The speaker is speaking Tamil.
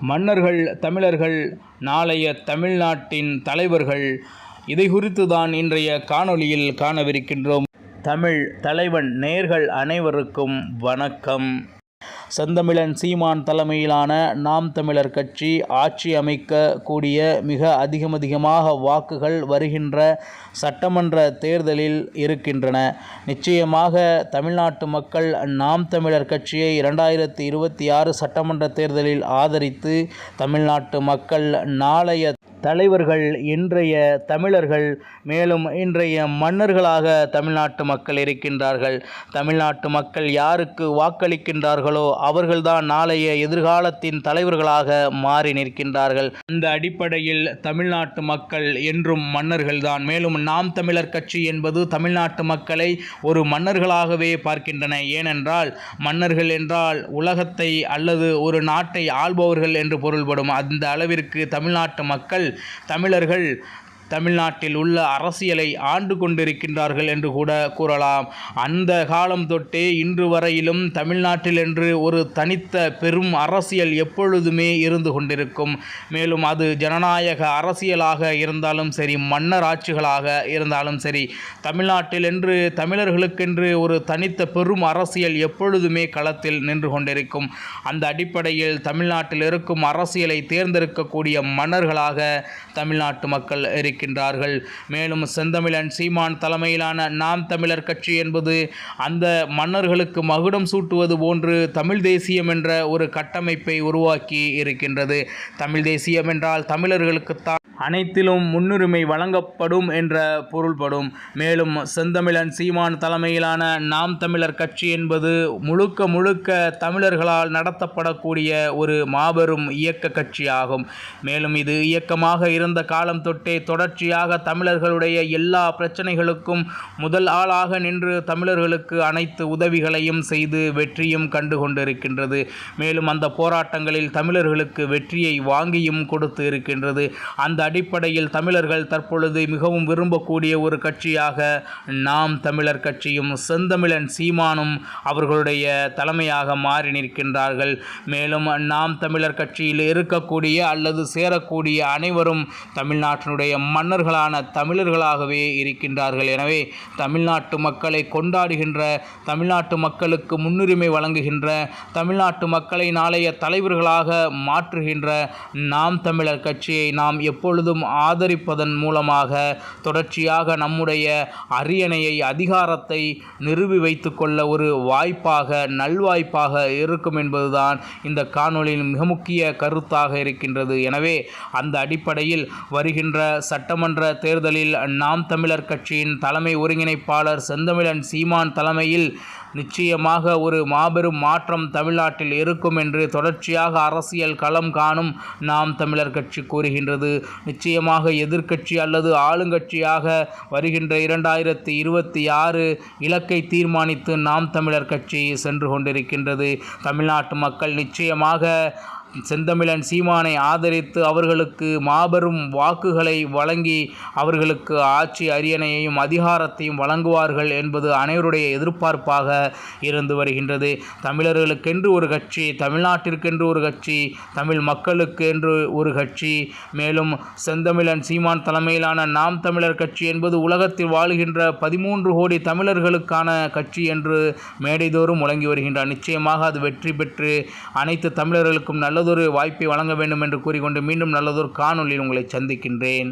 மன்னர்கள் தமிழர்கள் நாளைய தமிழ்நாட்டின் தலைவர்கள் இதை குறித்து தான் இன்றைய காணொளியில் காணவிருக்கின்றோம். தமிழ் தலைவன் நேர்கள் அனைவருக்கும் வணக்கம். செந்தமிழன் சீமான் தலைமையிலான நாம் தமிழர் கட்சி ஆட்சி அமைக்க கூடிய மிக அதிகமதிகமாக வாக்குகள் வருகின்ற சட்டமன்ற தேர்தலில் இருக்கின்றன. நிச்சயமாக தமிழ்நாட்டு மக்கள் நாம் தமிழர் கட்சியை இரண்டாயிரத்தி இருபத்தி ஆறு சட்டமன்ற தேர்தலில் ஆதரித்து தமிழ்நாட்டு மக்கள் நாளைய தலைவர்கள் இன்றைய தமிழர்கள் மேலும் இன்றைய மன்னர்களாக தமிழ்நாட்டு மக்கள் இருக்கின்றார்கள். தமிழ்நாட்டு மக்கள் யாருக்கு வாக்களிக்கின்றார்களோ அவர்கள்தான் நாளைய எதிர்காலத்தின் தலைவர்களாக மாறி நிற்கின்றார்கள். அந்த அடிப்படையில் தமிழ்நாட்டு மக்கள் என்றும் மன்னர்கள்தான். மேலும் நாம் தமிழர் கட்சி என்பது தமிழ்நாட்டு மக்களை ஒரு மன்னர்களாகவே பார்க்கின்றன. ஏனென்றால் மன்னர்கள் என்றால் உலகத்தை அல்லது ஒரு நாட்டை ஆள்பவர்கள் என்று பொருள்படும். அந்த அளவிற்கு தமிழ்நாட்டு மக்கள் தமிழர்கள் தமிழ்நாட்டில் உள்ள அரசியலை ஆண்டு கொண்டிருக்கின்றார்கள் என்று கூட கூறலாம். அந்த காலம் தொட்டே இன்று வரையிலும் தமிழ்நாட்டில் என்று ஒரு தனித்த பெரும் அரசியல் எப்பொழுதுமே இருந்து கொண்டிருக்கும். மேலும் அது ஜனநாயக அரசியலாக இருந்தாலும் சரி மன்னர் ஆட்சிகளாக இருந்தாலும் சரி தமிழ்நாட்டில் என்று தமிழர்களுக்கென்று ஒரு தனித்த பெரும் அரசியல் எப்பொழுதுமே களத்தில் நின்று கொண்டிருக்கும். அந்த அடிப்படையில் தமிழ்நாட்டில் இருக்கும் அரசியலை தேர்ந்தெடுக்கக்கூடிய மன்னர்களாக தமிழ்நாட்டு மக்கள் இருக்கின்றனர். இருக்கின்றார்கள் மேலும் செந்தமிழன் சீமான் தலைமையிலான நாம் தமிழர் கட்சி என்பது அந்த மன்னர்களுக்கு மகுடம் சூட்டுவது போன்று தமிழ் தேசியம் என்ற ஒரு கட்டமைப்பை உருவாக்கி இருக்கின்றது. தமிழ் தேசியம் என்றால் தமிழர்களுக்குத்தான் அனைத்திலும் முன்னுரிமை வழங்கப்படும் என்ற பொருள்படும். மேலும் செந்தமிழன் சீமான் தலைமையிலான நாம் தமிழர் கட்சி என்பது முழுக்க முழுக்க தமிழர்களால் நடத்தப்படக்கூடிய ஒரு மாபெரும் இயக்க கட்சியாகும். மேலும் இது இயக்கமாக இருந்த காலம் தொட்டே தொடர்ச்சியாக தமிழர்களுடைய எல்லா பிரச்சனைகளுக்கும் முதல் ஆளாக நின்று தமிழர்களுக்கு அனைத்து உதவிகளையும் செய்து வெற்றியும் கண்டு கொண்டிருக்கின்றது மேலும் அந்த போராட்டங்களில் தமிழர்களுக்கு வெற்றியை வாங்கியும் கொடுத்து இருக்கின்றது. அந்த அடிப்படையில் தமிழர்கள் தற்பொழுது மிகவும் விரும்பக்கூடிய ஒரு கட்சியாக நாம் தமிழர் கட்சியும் செந்தமிழன் சீமானும் அவர்களுடைய தலைமையாக மாறி நிற்கின்றார்கள். மேலும் நாம் தமிழர் கட்சியில் இருக்கக்கூடிய அல்லது சேரக்கூடிய அனைவரும் தமிழ்நாட்டினுடைய மன்னர்களான தமிழர்களாகவே இருக்கின்றார்கள். எனவே தமிழ்நாட்டு மக்களை கொண்டாடுகின்ற தமிழ்நாட்டு மக்களுக்கு முன்னுரிமை வழங்குகின்ற தமிழ்நாட்டு மக்களை நாளைய தலைவர்களாக மாற்றுகின்ற நாம் தமிழர் கட்சியை நாம் எப்பொழுதும் ஆதரிப்பதன் மூலமாக தொடர்ச்சியாக நம்முடைய அரியணையை அதிகாரத்தை நிறுவி வைத்துக்கொள்ள ஒரு வாய்ப்பாக நல்வாய்ப்பாக இருக்கும் என்பதுதான் இந்த காணொலியின் மிக முக்கிய கருத்தாக இருக்கின்றது. எனவே அந்த அடிப்படையில் வருகின்ற சட்டமன்ற தேர்தலில் நாம் தமிழர் கட்சியின் தலைமை ஒருங்கிணைப்பாளர் செந்தமிழன் சீமான் தலைமையில் நிச்சயமாக ஒரு மாபெரும் மாற்றம் தமிழ்நாட்டில் இருக்கும் என்று தொடர்ச்சியாக அரசியல் களம் காணும் நாம் தமிழர் கட்சி கூறுகின்றது. நிச்சயமாக எதிர்க்கட்சி அல்லது ஆளுங்கட்சியாக வருகின்ற இரண்டாயிரத்தி இருபத்தி ஆறு இலக்கை தீர்மானித்து நாம் தமிழர் கட்சி சென்று கொண்டிருக்கின்றது. தமிழ்நாட்டு மக்கள் நிச்சயமாக செந்தமிழன் சீமானை ஆதரித்து அவர்களுக்கு மாபெரும் வாக்குகளை வழங்கி அவர்களுக்கு ஆட்சி அரியணையையும் அதிகாரத்தையும் வழங்குவார்கள் என்பது அனைவருடைய எதிர்பார்ப்பாக இருந்து வருகின்றது. தமிழர்களுக்கென்று ஒரு கட்சி தமிழ்நாட்டிற்கென்று ஒரு கட்சி தமிழ் மக்களுக்கு என்று ஒரு கட்சி. மேலும் செந்தமிழன் சீமான் தலைமையிலான நாம் தமிழர் கட்சி என்பது உலகத்தில் வாழுகின்ற பதிமூன்று கோடி தமிழர்களுக்கான கட்சி என்று மேடைதோறும் முழங்கி வருகின்றார் நிச்சயமாக அது வெற்றி பெற்று அனைத்து தமிழர்களுக்கும் நல்ல நல்லதொரு வாய்ப்பை வழங்க வேண்டும் என்று கூறிக்கொண்டு மீண்டும் நல்லதொரு காணொலியில் உங்களை சந்திக்கின்றேன்.